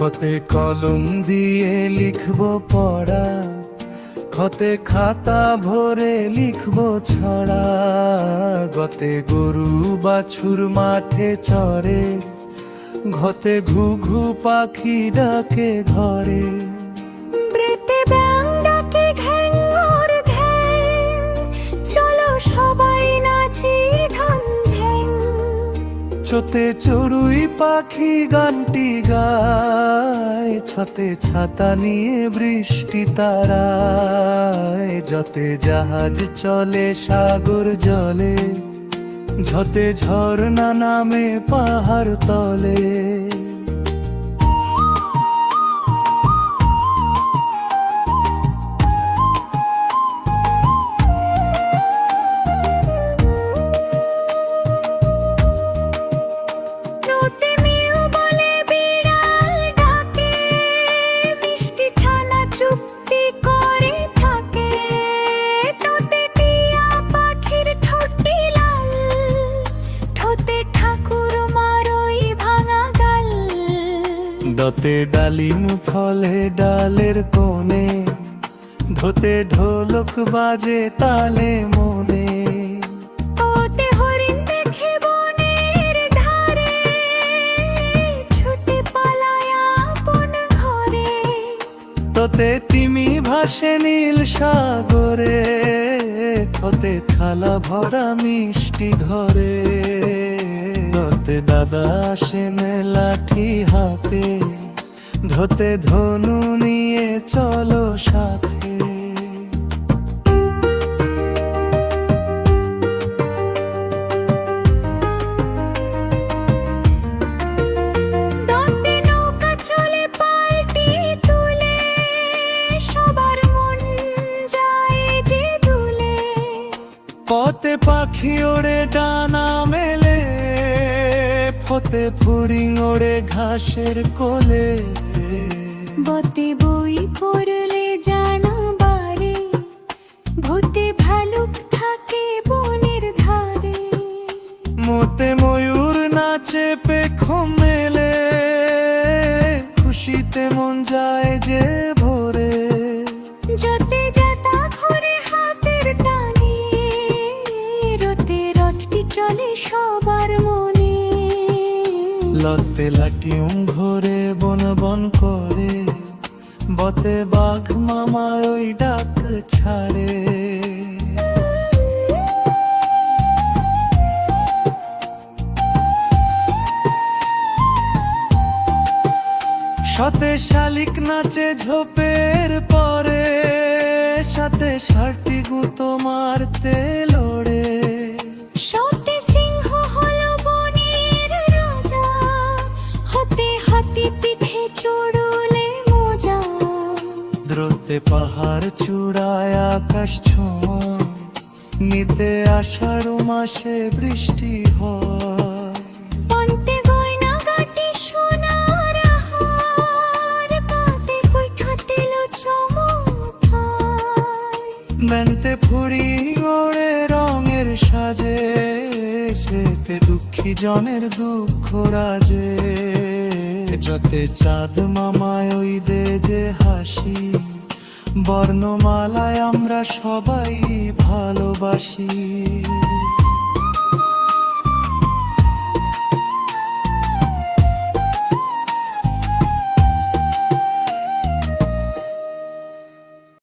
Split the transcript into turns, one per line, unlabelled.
কতে কলম দিয়ে লিখব পড়া, খতে খাতা ভরে লিখব ছড়া। গতে গরু বাছুর মাঠে চড়ে, ঘতে ঘু ঘু পাখি ডাকে ঘরে। চোতে চড়ুই পাখি গানটি গায়, ছতে ছাতা নিয়ে বৃষ্টি তারায়। যতে জাহাজ চলে, সাগর জলে, ঝতে ঝর্ণা নামে পাহাড় তলে। ডতে ডালিম ফলে ডালের কোণে ধতে ঢোলক বাজে তালে মনে। তোতে তিমি ভাসে নীল সাগরে তোতে থালা ভরা মিষ্টি ঘরে। ধরতে দাদা আসেন লাঠি হাতে। ধতে ধনু নিয়ে চলো সাথে। পথে পাখি ওড়ে ডানা মেলে। ফতে ফুরিং ওড়ে ঘাসের কোলে।
বতে বই পড়লে জানা বারে। ভূতে ভালুক থাকে বনের ধারে।
মোতে ময়ূর নাচে পেখম মেলে। খুশিতে মন যায় যে লতে লাটিউম ভরে বন বন করে। বতে বাঘ মামা ওই ডাক ছাড়ে। সাথে শালিক নাচে ঝোপের পরে, সাথে ষাটটি গুঁতো
চড়ুলে মোজা।
দ্রুতে পাহাড় চূড়ায় আকাশ ছোঁয়া। নিতে আষাঢ় মাসে বৃষ্টি হয়।
পন্তে গয়না গাটি সোনার হার পাতে কইঠা তেল চমৎকার।
মেনতে ফুরি ওড়ে রঙের সাজে সেতে দুঃখী জনের দুঃখ রাজে। যতে চাঁদ মামায় ওই দে যে হাসি। বর্ণমালায় আমরা সবাই ভালোবাসি।